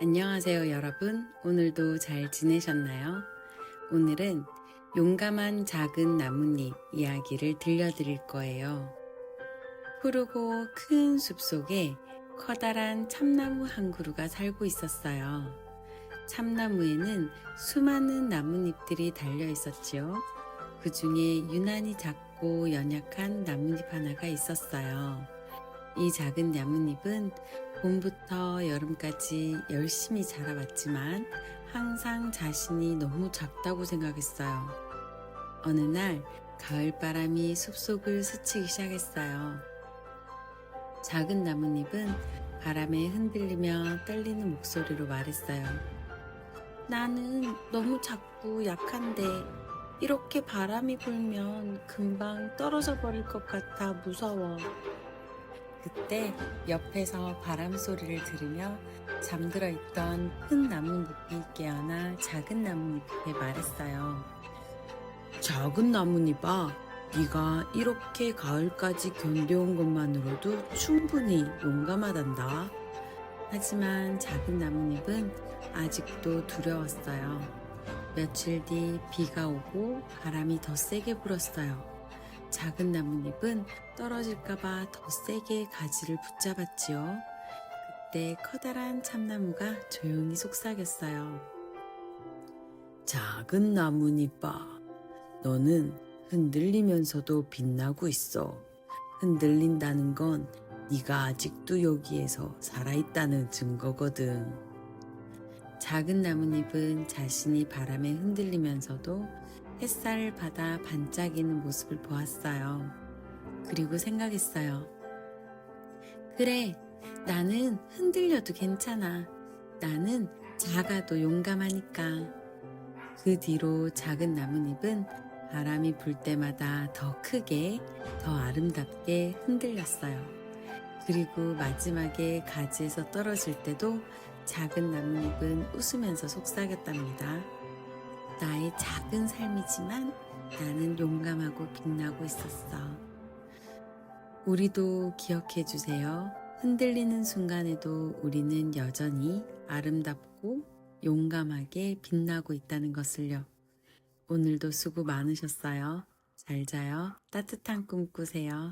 안녕하세요, 여러분. 오늘도 잘 지내셨나요? 오늘은 용감한 작은 나뭇잎 이야기를 들려드릴 거예요. 푸르고 큰 숲 속에 커다란 참나무 한 그루가 살고 있었어요. 참나무에는 수많은 나뭇잎들이 달려 있었지요. 그 중에 유난히 작고 연약한 나뭇잎 하나가 있었어요. 이 작은 나뭇잎은 봄부터 여름까지 열심히 자라왔지만 항상 자신이 너무 작다고 생각했어요. 어느 날 가을바람이 숲속을 스치기 시작했어요. 작은 나뭇잎은 바람에 흔들리며 떨리는 목소리로 말했어요. 나는 너무 작고 약한데 이렇게 바람이 불면 금방 떨어져 버릴 것 같아 무서워. 그때 옆에서 바람 소리를 들으며 잠들어 있던 큰 나뭇잎이 깨어나 작은 나뭇잎에 말했어요. 작은 나뭇잎아, 네가 이렇게 가을까지 견뎌온 것만으로도 충분히 용감하단다. 하지만 작은 나뭇잎은 아직도 두려웠어요. 며칠 뒤 비가 오고 바람이 더 세게 불었어요. 작은 나뭇잎은 떨어질까봐 더 세게 가지를 붙잡았지요. 그때 커다란 참나무가 조용히 속삭였어요. 작은 나뭇잎아, 너는 흔들리면서도 빛나고 있어. 흔들린다는 건 네가 아직도 여기에서 살아있다는 증거거든. 작은 나뭇잎은 자신이 바람에 흔들리면서도 햇살을 받아 반짝이는 모습을 보았어요. 그리고 생각했어요. 그래, 나는 흔들려도 괜찮아. 나는 작아도 용감하니까. 그 뒤로 작은 나뭇잎은 바람이 불 때마다 더 크게, 더 아름답게 흔들렸어요. 그리고 마지막에 가지에서 떨어질 때도 작은 나뭇잎은 웃으면서 속삭였답니다. 나의 작은 삶이지만 나는 용감하고 빛나고 있었어. 우리도 기억해 주세요. 흔들리는 순간에도 우리는 여전히 아름답고 용감하게 빛나고 있다는 것을요. 오늘도 수고 많으셨어요. 잘 자요. 따뜻한 꿈 꾸세요.